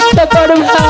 নষ্ট করবা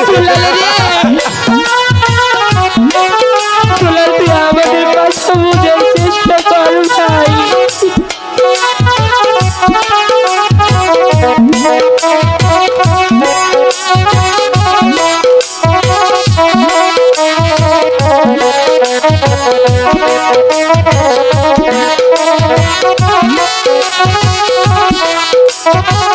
Ooh la la la. Thank you.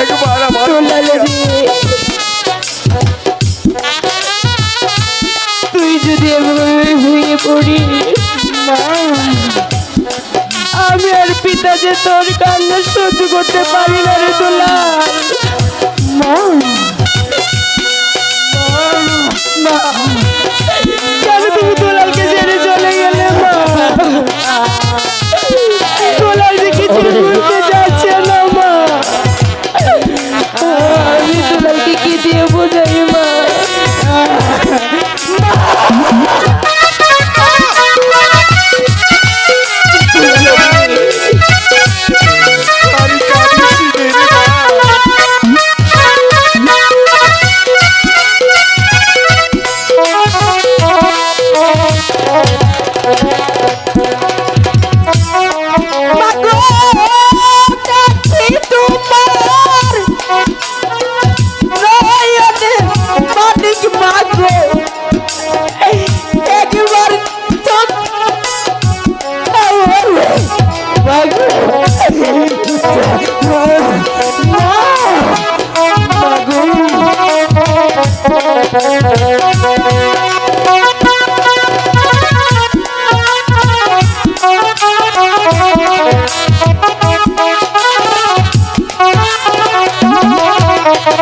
একবার আমার তুই যদি এভাবে ভেঙে পড়িস আমি আর পিতা যে তোর কান্না সহ্য করতে পারি না।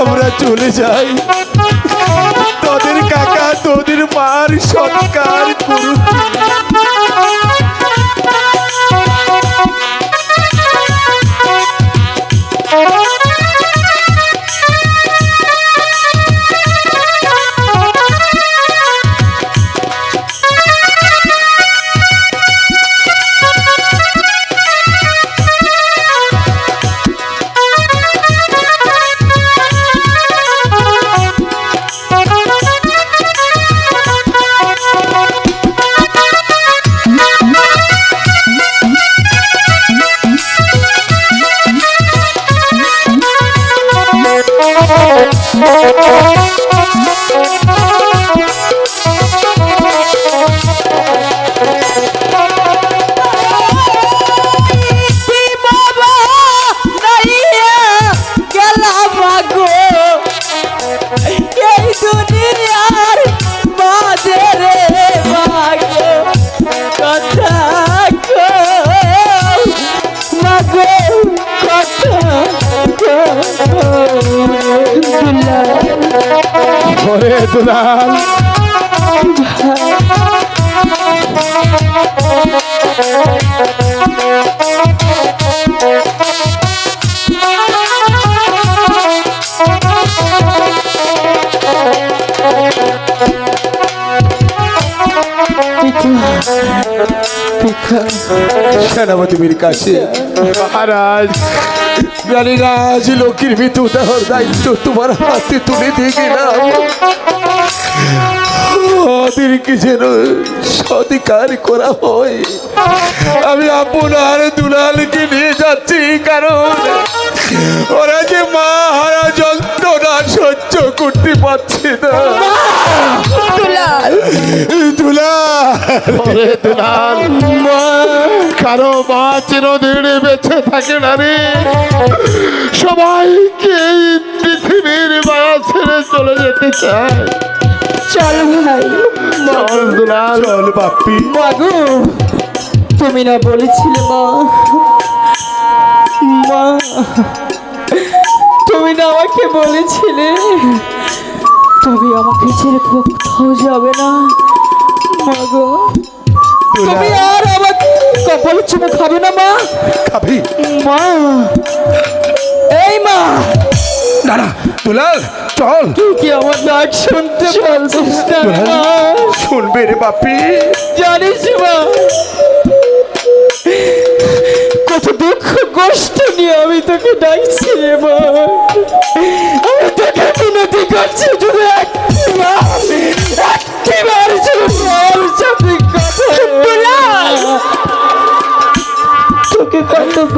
আমরা চলে যাই। তোদের কাকা তোদের মার সৎকার করুক। বাবা ওরে দুলাল। সেনাপতি বীর কাছে মহারাজ। রানীরাজ লক্ষ্মীর মৃত্যু দেওয়ার দায়িত্ব তোমার হাতে তুলে দিয়ে গেলাম ওদেরকে যেন সধিকার করা হয়। আমি আপনার দুলালকে নিয়ে যাচ্ছি কারণ ওরা যে মা হারা যন্ত্রণা সহ্য করতে পারছে না। দুলাল। দুলাল! কারও মা চিরদিন বেঁচে থাকে না রে। সবাইকে এই পৃথিবীর মায়া ছেড়ে চলে যেতে চায়। চল ভাই। চল দুলাল। চল বাপ্পি। মাগো তুমি না বলেছিলে মা। মা তুমি না আমাকে বলেছিলে। তবে আমাকে ছেড়ে কোথাও যাবে না। মাগো। তুমি আর আমাকে কপাল চুমু খাবে না মা। খাবি? মা। এই মা। দুলাল চল। তুই কি আমার ডাক শুনতে পাচ্ছিস না শুনবে রে বাপি। জানিস মা কত দুঃখ কষ্ট নিয়ে আমি তোকে ডাকছি।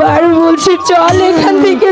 তোকে বলছি চল এখান থেকে